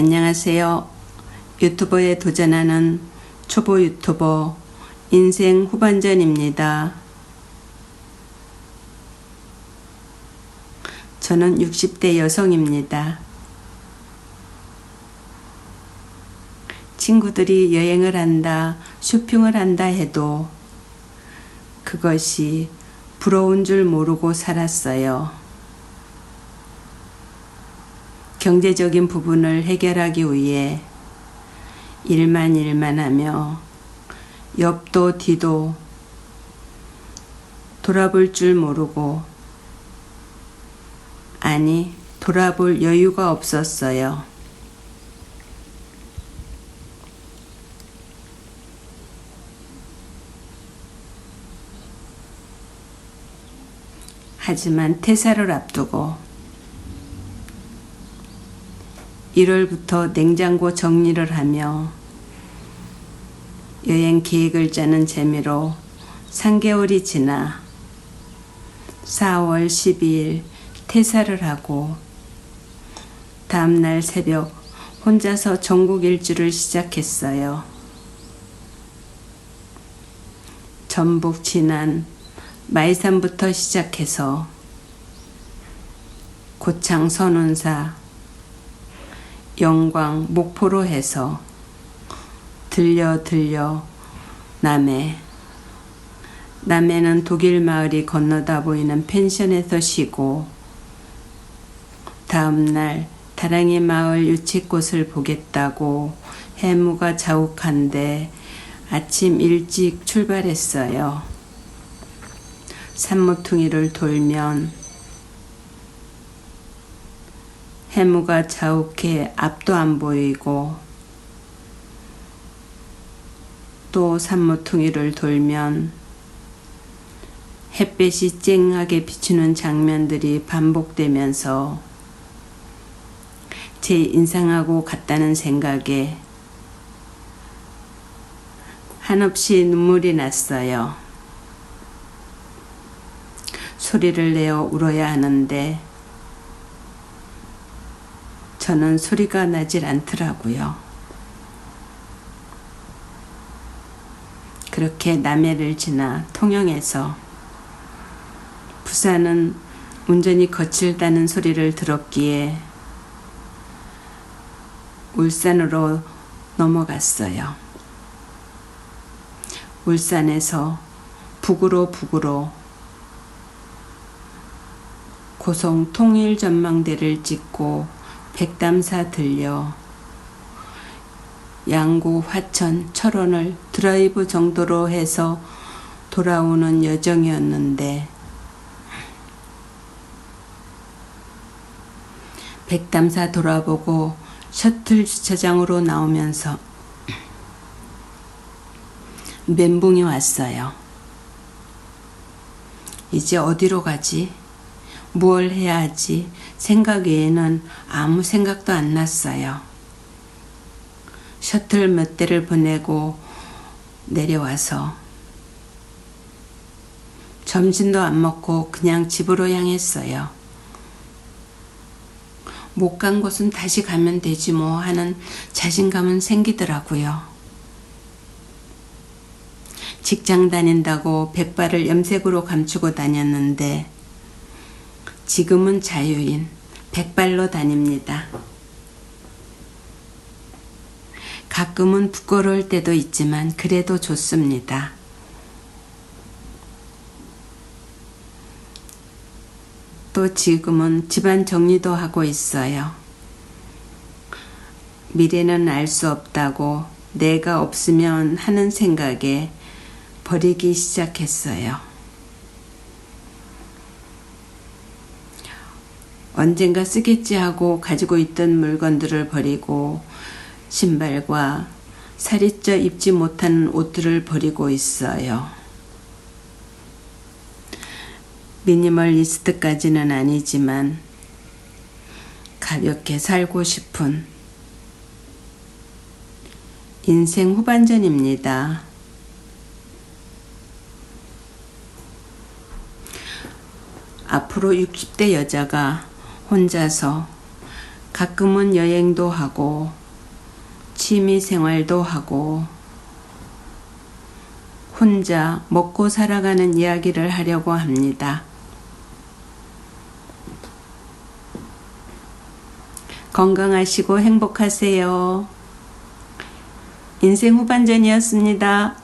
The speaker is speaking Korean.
안녕하세요. 유튜버에 도전하는 초보 유튜버 인생 후반전입니다. 저는 60대 여성입니다. 친구들이 여행을 한다, 쇼핑을 한다 해도 그것이 부러운 줄 모르고 살았어요. 경제적인 부분을 해결하기 위해 일만 일만 하며 옆도 뒤도 돌아볼 줄 모르고 아니 돌아볼 여유가 없었어요. 하지만 퇴사를 앞두고 1월부터 냉장고 정리를 하며 여행 계획을 짜는 재미로 3개월이 지나 4월 12일 퇴사를 하고 다음날 새벽 혼자서 전국 일주를 시작했어요. 전북 진안 마이산부터 시작해서 고창 선운사 영광 목포로 해서 들려 들려 남해 남해는 독일 마을이 건너다 보이는 펜션에서 쉬고 다음날 다랑이 마을 유채꽃을 보겠다고 해무가 자욱한데 아침 일찍 출발했어요. 산모퉁이를 돌면 해무가 자욱해 앞도 안 보이고 또 산모퉁이를 돌면 햇빛이 쨍하게 비추는 장면들이 반복되면서 제 인상하고 같다는 생각에 한없이 눈물이 났어요. 소리를 내어 울어야 하는데 저는 소리가 나질 않더라고요. 그렇게 남해를 지나 통영에서 부산은 운전이 거칠다는 소리를 들었기에 울산으로 넘어갔어요. 울산에서 북으로 북으로 고성 통일 전망대를 찍고 백담사 들려 양구, 화천, 철원을 드라이브 정도로 해서 돌아오는 여정이었는데 백담사 돌아보고 셔틀 주차장으로 나오면서 멘붕이 왔어요. 이제 어디로 가지? 무얼 해야 하지? 생각 외에는 아무 생각도 안 났어요. 셔틀 몇 대를 보내고 내려와서 점심도 안 먹고 그냥 집으로 향했어요. 못 간 곳은 다시 가면 되지 뭐 하는 자신감은 생기더라고요. 직장 다닌다고 백발을 염색으로 감추고 다녔는데 지금은 자유인 백발로 다닙니다. 가끔은 부끄러울 때도 있지만 그래도 좋습니다. 또 지금은 집안 정리도 하고 있어요. 미래는 알 수 없다고 내가 없으면 하는 생각에 버리기 시작했어요. 언젠가 쓰겠지 하고 가지고 있던 물건들을 버리고 신발과 살이 쪄 입지 못하는 옷들을 버리고 있어요. 미니멀리스트까지는 아니지만 가볍게 살고 싶은 인생 후반전입니다. 앞으로 60대 여자가 혼자서 가끔은 여행도 하고 취미 생활도 하고 혼자 먹고 살아가는 이야기를 하려고 합니다. 건강하시고 행복하세요. 인생 후반전이었습니다.